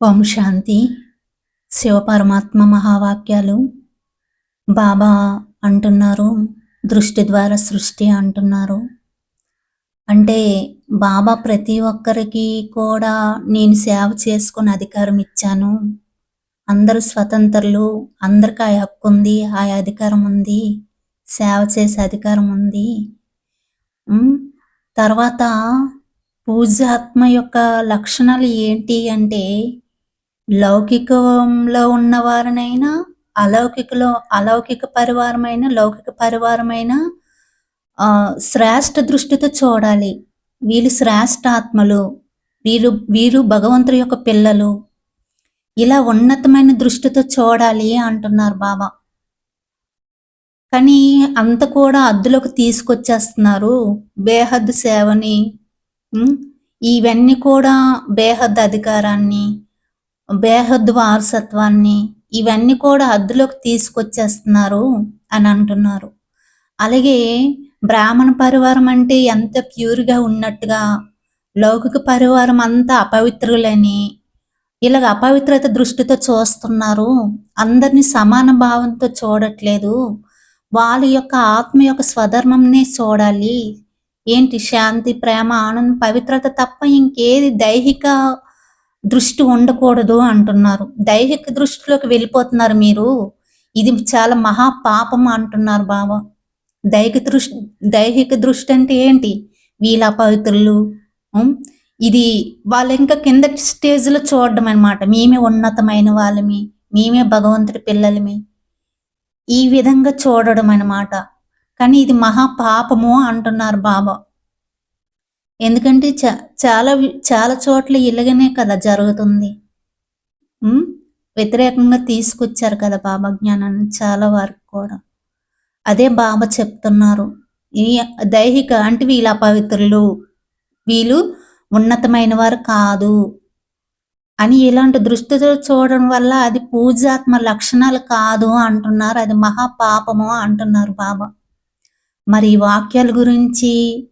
ఓం శాంతి. శివపరమాత్మ మహావాక్యాలు. బాబా అంటున్నారు దృష్టి ద్వారా సృష్టి అంటున్నారు. అంటే బాబా ప్రతి ఒక్కరికి కూడా నేను సేవ చేసుకుని అధికారం ఇచ్చాను. అందరూ స్వతంత్రులు అందరికీ ఆ హక్కు ఉంది ఆ అధికారం ఉంది సేవ చేసే అధికారం ఉంది. తర్వాత పూజాత్మ యొక్క లక్షణాలు ఏంటి అంటే లౌకికంలో ఉన్న వారినైనా అలౌకికలో అలౌకిక పరివారమైన లౌకిక పరివారమైన ఆ, శ్రేష్ఠ దృష్టితో చూడాలి. వీళ్ళు శ్రేష్ఠ ఆత్మలు వీరు వీరు భగవంతుడి యొక్క పిల్లలు. ఇలా ఉన్నతమైన దృష్టితో చూడాలి అంటున్నారు బాబా. కానీ అంత కూడా అద్దులోకి తీసుకొచ్చేస్తున్నారు బేహద్ సేవని ఇవన్నీ కూడా బేహద్ అధికారాన్ని బేహద్ వారసత్వాన్ని ఇవన్నీ కూడా అద్దులోకి తీసుకొచ్చేస్తున్నారు అని అంటున్నారు. అలాగే బ్రాహ్మణ పరివారం అంటే ఎంత ప్యూర్గా ఉన్నట్టుగా లౌకిక పరివారం అంతా అపవిత్రులని ఇలాగ అపవిత్రత దృష్టితో చూస్తున్నారు. అందరినీ సమాన భావంతో చూడట్లేదు. వాళ్ళ యొక్క ఆత్మ యొక్క స్వధర్మంనే చూడాలి. ఏంటి శాంతి ప్రేమ ఆనందం పవిత్రత తప్ప ఇంకేది దైహిక దృష్టి ఉండకూడదు అంటున్నారు. దైహిక దృష్టిలోకి వెళ్ళిపోతున్నారు మీరు. ఇది చాలా మహా పాపం అంటున్నారు బావ. దైహిక దృష్టి దైహిక దృష్టి అంటే ఏంటి? వీళ్ళ పవిత్రులు ఇది వాళ్ళు ఇంకా కింద స్టేజ్లో చూడడం అన్నమాట. మేమే ఉన్నతమైన వాళ్ళమి. మేమే భగవంతుడి పిల్లలమి. ఈ విధంగా చూడడం అన్నమాట. కానీ ఇది మహా పాపము అంటున్నారు బాబా ఎందుకంటే చా- చాలా చాలా చోట్ల ఇలాగనే కదా జరుగుతుంది. వ్యతిరేకంగా తీసుకొచ్చారు కదా బాబా జ్ఞానాన్ని చాలా వరకు కూడా. అదే బాబా చెప్తున్నారు. ఈ దైహిక అంటే వీళ్ళ అపవిత్రులు వీళ్ళు ఉన్నతమైన వారు కాదు అని ఇలాంటి దృష్టితో చూడడం వల్ల అది పూజాత్మ లక్షణాలు కాదు అంటున్నారు. అది మహాపాపము అంటున్నారు బాబా. మరి ఈ వాక్యాల గురించి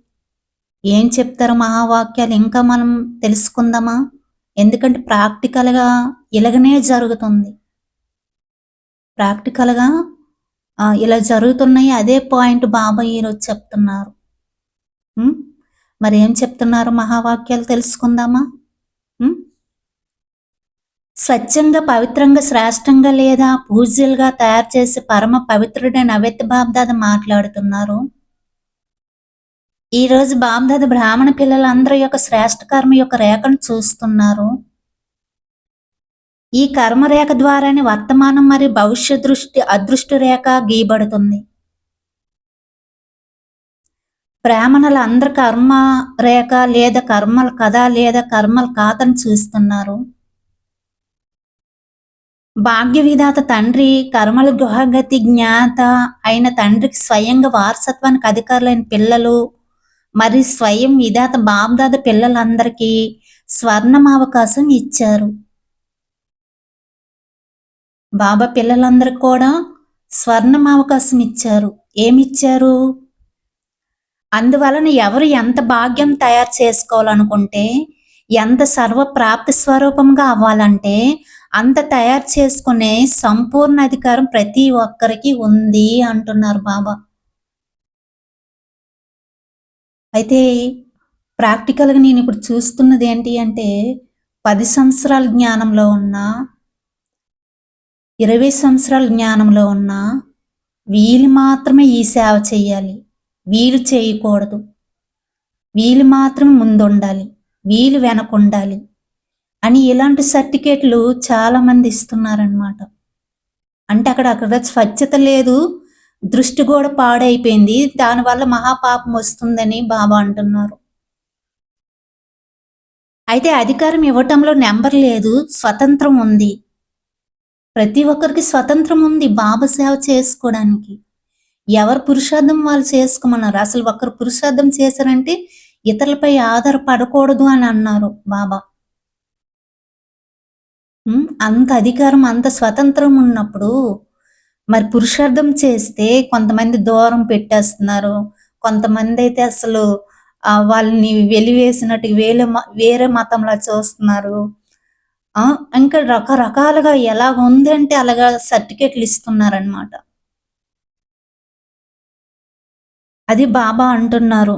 ఏం చెప్తారు మహావాక్యాలు? ఇంకా మనం తెలుసుకుందామా? ఎందుకంటే ప్రాక్టికల్గా ఇలాగనే జరుగుతుంది. ప్రాక్టికల్గా ఇలా జరుగుతున్నాయి. అదే పాయింట్ బాబా ఈరోజు చెప్తున్నారు. మరి ఏం చెప్తున్నారు మహావాక్యాలు తెలుసుకుందామా? స్వచ్ఛంగా పవిత్రంగా శ్రేష్టంగా లేదా పూజ్యులుగా తయారు చేసి పరమ పవిత్రుడైన అవ్యక్త బాబ్దాద మాట్లాడుతున్నారు. ఈ రోజు బాబ్దాద బ్రాహ్మణ పిల్లలందరి యొక్క శ్రేష్ఠ కర్మ యొక్క రేఖను చూస్తున్నారు. ఈ కర్మరేఖ ద్వారానే వర్తమానం మరియు భవిష్య దృష్టి అదృష్ట రేఖ గీయబడుతుంది. బ్రాహ్మణులు అందరు కర్మ రేఖ లేదా కర్మల కథ లేదా కర్మల ఖాతను చూస్తున్నారు. భాగ్య విధాత తండ్రి కర్మల గృహగతి జ్ఞాత అయిన తండ్రికి స్వయంగా వారసత్వానికి అధికారులైన పిల్లలు మరి స్వయం విధాత బాబ్దాద పిల్లలందరికీ స్వర్ణమావకాశం ఇచ్చారు. బాబా పిల్లలందరికి కూడా స్వర్ణం అవకాశం ఇచ్చారు. ఏమిచ్చారు? అందువలన ఎవరు ఎంత భాగ్యం తయారు చేసుకోవాలనుకుంటే ఎంత సర్వప్రాప్తి స్వరూపంగా అవ్వాలంటే అంత తయారు చేసుకునే సంపూర్ణ అధికారం ప్రతి ఒక్కరికి ఉంది అంటున్నారు బాబా. అయితే ప్రాక్టికల్గా నేను ఇప్పుడు చూస్తున్నది ఏంటి అంటే పది సంవత్సరాల జ్ఞానంలో ఉన్న ఇరవై సంవత్సరాల జ్ఞానంలో ఉన్న వీళ్ళు మాత్రమే ఈ సేవ చేయాలి. వీళ్ళు చేయకూడదు. వీళ్ళు మాత్రమే ముందుండాలి. వీళ్ళు వెనక ఉండాలి అని ఇలాంటి సర్టిఫికేట్లు చాలా మంది ఇస్తున్నారనమాట అంటే అక్కడ అక్కడ స్వచ్ఛత లేదు దృష్టి కూడా పాడైపోయింది. దానివల్ల మహాపాపం వస్తుందని బాబా అంటున్నారు. అయితే అధికారం ఇవ్వటంలో నెంబర్ లేదు. స్వతంత్రం ఉంది. ప్రతి ఒక్కరికి స్వతంత్రం ఉంది బాబా సేవ చేసుకోవడానికి. ఎవరు పురుషార్థం వాళ్ళు చేసుకోమన్నారు. అసలు ఒకరు పురుషార్థం చేశారంటే ఇతరులపై ఆధారపడకూడదు అని అన్నారు బాబా. అంత అధికారం అంత స్వతంత్రం ఉన్నప్పుడు మరి పురుషార్థం చేస్తే కొంతమంది దూరం పెట్టేస్తున్నారు కొంతమంది అయితే అసలు వాళ్ళని వెలివేసినట్టు వేరే వేరే మతంలో చూస్తున్నారు ఆ! ఇంకా రకరకాలుగా ఎలా ఉంది అంటే అలాగా సర్టిఫికెట్లు ఇస్తున్నారనమాట. అది బాబా అంటున్నారు.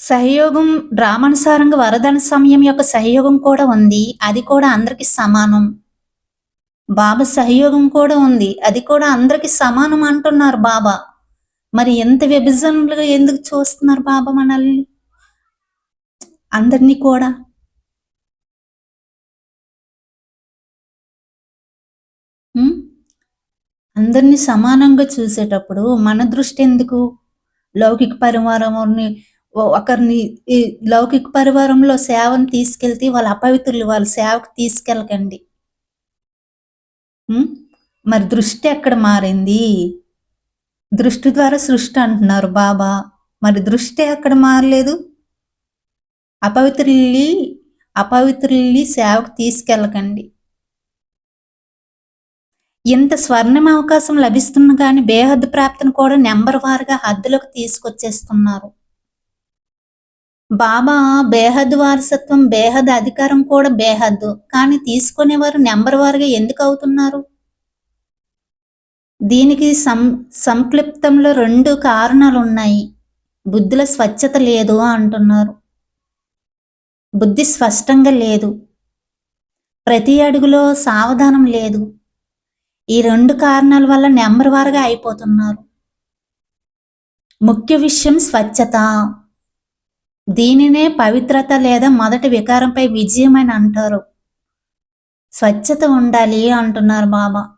సహయోగం డ్రామానుసారంగా వరదన సమయం యొక్క సహయోగం కూడా ఉంది. అది కూడా అందరికి సమానం. బాబా సహయోగం కూడా ఉంది. అది కూడా అందరికి సమానం అంటున్నారు బాబా. మరి ఎంత విభజనలుగా ఎందుకు చూస్తున్నారు బాబా మనల్ని? అందరినీ కూడా. అందరినీ అందరిని సమానంగా చూసేటప్పుడు మన దృష్టి ఎందుకు? లౌకిక పరివారంని ఒకరిని లౌకిక పరివారంలో సేవను తీసుకెళ్తే వాళ్ళ అపవిత్రులు. వాళ్ళ సేవకు తీసుకెళ్ళకండి. మరి దృష్టి ఎక్కడ మారింది? దృష్టి ద్వారా సృష్టి అంటున్నారు బాబా. మరి దృష్టి ఎక్కడ మారలేదు? అపవిత్రుల్ని అపవిత్రుల్ని సేవకు తీసుకెళ్ళకండి. ఇంత స్వర్ణం అవకాశం లభిస్తున్న కానీ బేహద్దు ప్రాప్తిని కూడా నెంబర్ వారుగా హద్దులోకి తీసుకొచ్చేస్తున్నారు. బాబా బేహద్దు వారసత్వం, బేహద్ అధికారం కూడా బేహద్దు. కానీ తీసుకునేవారు నెంబర్ వారుగా ఎందుకు అవుతున్నారు? దీనికి సం సంక్లిప్తంలో రెండు కారణాలు ఉన్నాయి బుద్ధిలో స్వచ్ఛత లేదు అంటున్నారు. బుద్ధి స్పష్టంగా లేదు. ప్రతి అడుగులో సావధానం లేదు. ఈ రెండు కారణాల వల్ల నెంబర్ వారుగా అయిపోతున్నారు. ముఖ్య విషయం స్వచ్ఛత. దీనినే పవిత్రత లేదా మొదటి వికారంపై విజయం అని అంటారు. స్వచ్ఛత ఉండాలి అంటున్నారు బాబా.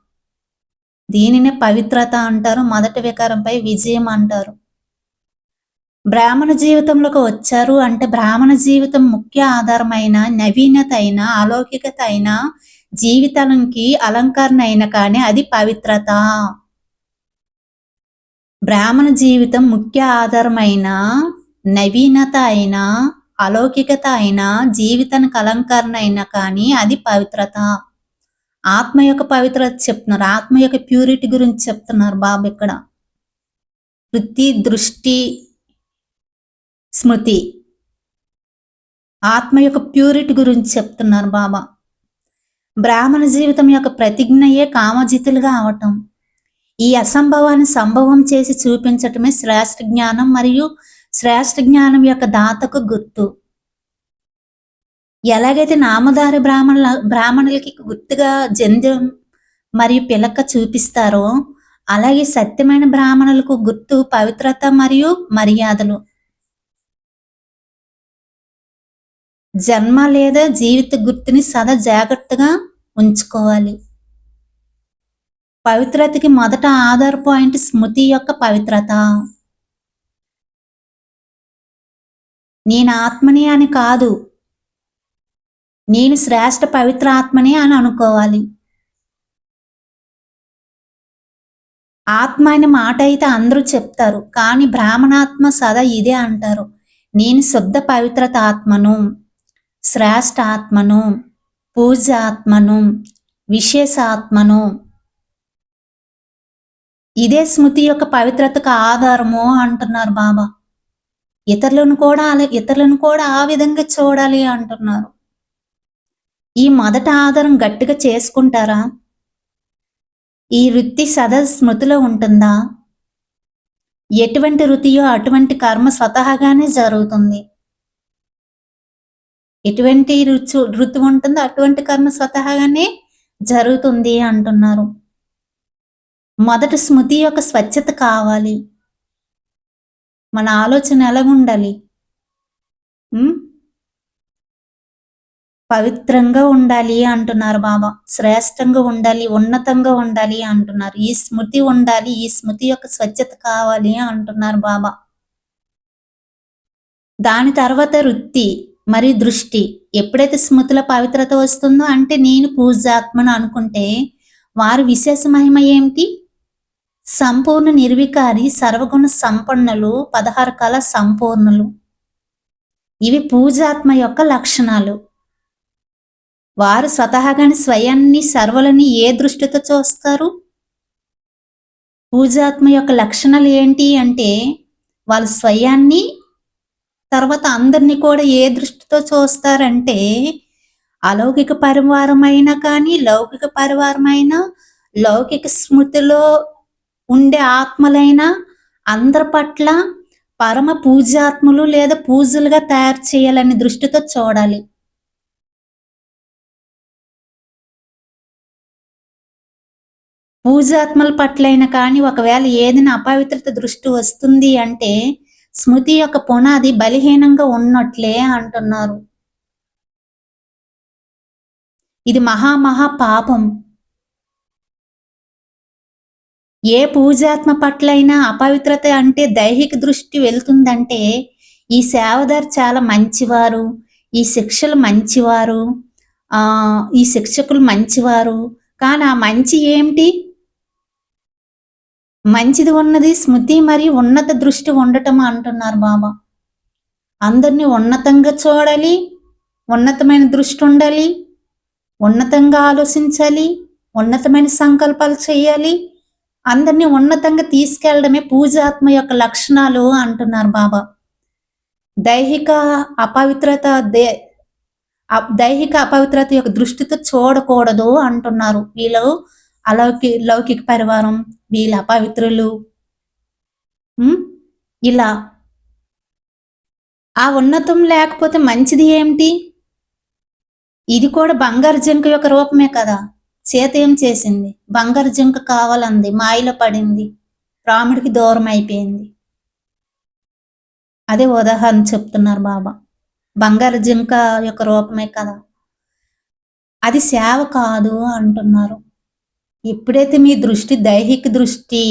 దీనినే పవిత్రత అంటారు. మొదటి వికారంపై విజయం అంటారు. బ్రాహ్మణ జీవితంలోకి వచ్చారు అంటే బ్రాహ్మణ జీవితం ముఖ్య ఆధారమైన నవీనత అయిన, అలౌకికత అయిన జీవితానికి అలంకరణ అయిన కానీ అది పవిత్రత. బ్రాహ్మణ జీవితం ముఖ్య ఆధారమైన, నవీనత అయిన, అలౌకికత అయిన జీవితానికి అలంకరణ అయినా కానీ అది పవిత్రత. ఆత్మ యొక్క పవిత్రత చెప్తున్నారు. ఆత్మ యొక్క ప్యూరిటీ గురించి చెప్తున్నారు బాబు ఇక్కడ. వృత్తి, దృష్టి, స్మృతి. ఆత్మ యొక్క ప్యూరిటీ గురించి చెప్తున్నారు బాబా. బ్రాహ్మణ జీవితం యొక్క ప్రతిజ్ఞయే కామజితులుగా అవటం. ఈ అసంభవాన్ని సంభవం చేసి చూపించటమే శ్రేష్ఠ జ్ఞానం మరియు శ్రేష్ఠ జ్ఞానం యొక్క దాతకు గుర్తు. ఎలాగైతే నామధారి బ్రాహ్మణుల బ్రాహ్మణులకి గుర్తుగా జంధ్యం మరియు పిలక చూపిస్తారో, అలాగే సత్యమైన బ్రాహ్మణులకు గుర్తు పవిత్రత మరియు మర్యాదలు. జన్మ లేదా జీవిత గుర్తుని సదా జాగ్రత్తగా ఉంచుకోవాలి. పవిత్రతకి మొదట ఆధార పాయింట్ స్మృతి యొక్క పవిత్రత. నేను ఆత్మని అని కాదు. నేను శ్రేష్ఠ పవిత్ర ఆత్మని అని అనుకోవాలి. ఆత్మ అనే మాట అయితే అందరూ చెప్తారు. కానీ బ్రాహ్మణాత్మ సదా ఇదే అంటారు. నేను శుద్ధ పవిత్రత ఆత్మను, శ్రేష్ఠ ఆత్మను, పూజ ఆత్మను, విశేష ఆత్మను. ఇదే స్మృతి యొక్క పవిత్రతకు ఆధారము అంటున్నారు బాబా. ఇతరులను కూడా అలా ఇతరులను కూడా ఆ విధంగా చూడాలి అంటున్నారు. ఈ మొదట ఆధారం గట్టిగా చేసుకుంటారా? ఈ వృత్తి సదా స్మృతిలో ఉంటుందా? ఎటువంటి వృత్తియో అటువంటి కర్మ స్వతహాగానే జరుగుతుంది. ఎటువంటి రుచు ఋతు ఉంటుందో అటువంటి కర్మ స్వతహాగానే జరుగుతుంది అంటున్నారు. మొదట స్మృతి యొక్క స్వచ్ఛత కావాలి. మన ఆలోచన ఎలాగుండాలి? పవిత్రంగా ఉండాలి అంటున్నారు బాబా. శ్రేష్టంగా ఉండాలి, ఉన్నతంగా ఉండాలి అంటున్నారు. ఈ స్మృతి ఉండాలి. ఈ స్మృతి యొక్క స్వచ్ఛత కావాలి అంటున్నారు బాబా. దాని తర్వాత వృత్తి మరి దృష్టి. ఎప్పుడైతే స్మృతిలో పవిత్రత వస్తుందో అంటే నేను పూజాత్మను అనుకుంటే వారి విశేష మహిమ ఏమిటి? సంపూర్ణ నిర్వికారి, సర్వగుణ సంపన్నులు, పదహారు కాల సంపూర్ణులు. ఇవి పూజాత్మ యొక్క లక్షణాలు. వారు స్వతహాగానే స్వయాన్ని సర్వలని ఏ దృష్టితో చూస్తారు? పూజాత్మ యొక్క లక్షణాలు ఏంటి అంటే వాళ్ళు స్వయాన్ని తర్వాత అందరిని కూడా ఏ దృష్టితో చూస్తారంటే అలౌకిక పరివారమైనా కానీ లౌకిక పరివారమైనా లౌకిక స్మృతిలో ఉండే ఆత్మలైన అందరి పట్ల పరమ పూజాత్ములు లేదా పూజలుగా తయారు చేయాలని దృష్టితో చూడాలి. పూజాత్మల పట్లైన కానీ ఒకవేళ ఏదైనా అపవిత్రత దృష్టి వస్తుంది అంటే స్మృతి యొక్క పునాది బలహీనంగా ఉన్నట్లే అంటున్నారు. ఇది మహామహా పాపం. ఏ పూజాత్మ పట్లైనా అపవిత్రత అంటే దైహిక దృష్టి వెళ్తుందంటే ఈ సేవదారు చాలా మంచివారు ఈ శిక్షలు మంచివారు ఆ ఈ శిక్షకులు మంచివారు. కానీ ఆ మంచి ఏమిటి? మంచిది ఉన్నది స్మృతి మరియు ఉన్నత దృష్టి ఉండటం అంటున్నారు బాబా. అందరినీ ఉన్నతంగా చూడాలి ఉన్నతమైన దృష్టి ఉండాలి ఉన్నతంగా ఆలోచించాలి ఉన్నతమైన సంకల్పాలు చేయాలి అందరినీ ఉన్నతంగా తీసుకెళ్ళడమే పూజాత్మ యొక్క లక్షణాలు అంటున్నారు బాబా. దైహిక అపవిత్రత దే దైహిక అపవిత్రత యొక్క దృష్టితో చూడకూడదు అంటున్నారు. వీళ్ళు అలౌకి లౌకిక పరివారం వీళ్ళ అపవిత్రులు. ఇలా. ఆ ఉన్నతం లేకపోతే మంచిది ఏమిటి? ఇది కూడా బంగారు జింక యొక్క రూపమే కదా. చేత ఏం చేసింది? బంగారు జింక కావాలంది మాయలో పడింది. రాముడికి దూరం అయిపోయింది. అదే ఉదాహరణ చెప్తున్నారు బాబా. బంగారు జింక యొక్క రూపమే కదా. అది సేవ కాదు అంటున్నారు. ఎప్పుడైతే మీ దృష్టి దైహిక దృష్టి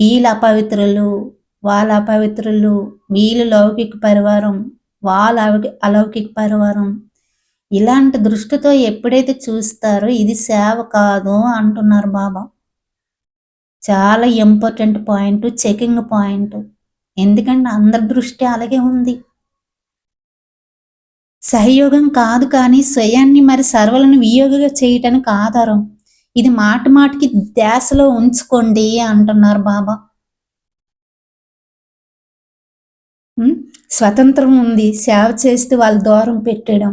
వీళ్ళ అపవిత్రులు వాళ్ళ అపవిత్రులు వీళ్ళు లౌకిక పరివారం వాళ్ళ అలౌకిక పరివారం ఇలాంటి దృష్టితో ఎప్పుడైతే చూస్తారో ఇది సేవ కాదు అంటున్నారు బాబా. చాలా ఇంపార్టెంట్ పాయింట్ చెకింగ్ పాయింట్. ఎందుకంటే అందరి దృష్టి అలాగే ఉంది. సహయోగం కాదు కానీ స్వయాన్ని మరి సర్వలను వియోగగా చేయటానికి ఆధారం. ఇది మాట మాటికి ధ్యాసలో ఉంచుకోండి అంటున్నారు బాబా. స్వతంత్రం ఉంది. సేవ చేస్తే వాళ్ళు దూరం పెట్టడం.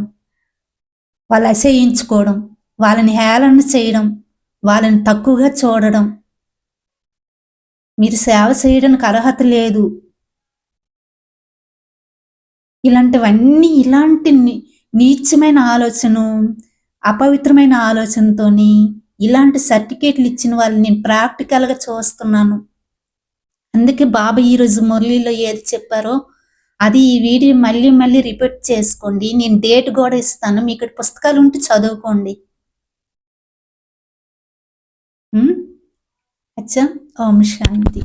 వాళ్ళు అసహించుకోవడం వాళ్ళని హేళన చేయడం వాళ్ళని తక్కువగా చూడడం. మీరు సేవ చేయడానికి అర్హత లేదు. ఇలాంటివన్నీ ఇలాంటి నీచమైన ఆలోచన అపవిత్రమైన ఆలోచనతోని ఇలాంటి సర్టిఫికేట్లు ఇచ్చిన వాళ్ళు నేను ప్రాక్టికల్గా చూస్తున్నాను. అందుకే బాబా ఈరోజు మురళిలో ఏది చెప్పారో అది ఈ వీడియో మళ్ళీ మళ్ళీ రిపీట్ చేసుకోండి. నేను డేట్ కూడా ఇస్తాను. మీకు పుస్తకాలు ఉంటే చదువుకోండి. అచ్చా. ఓం శాంతి.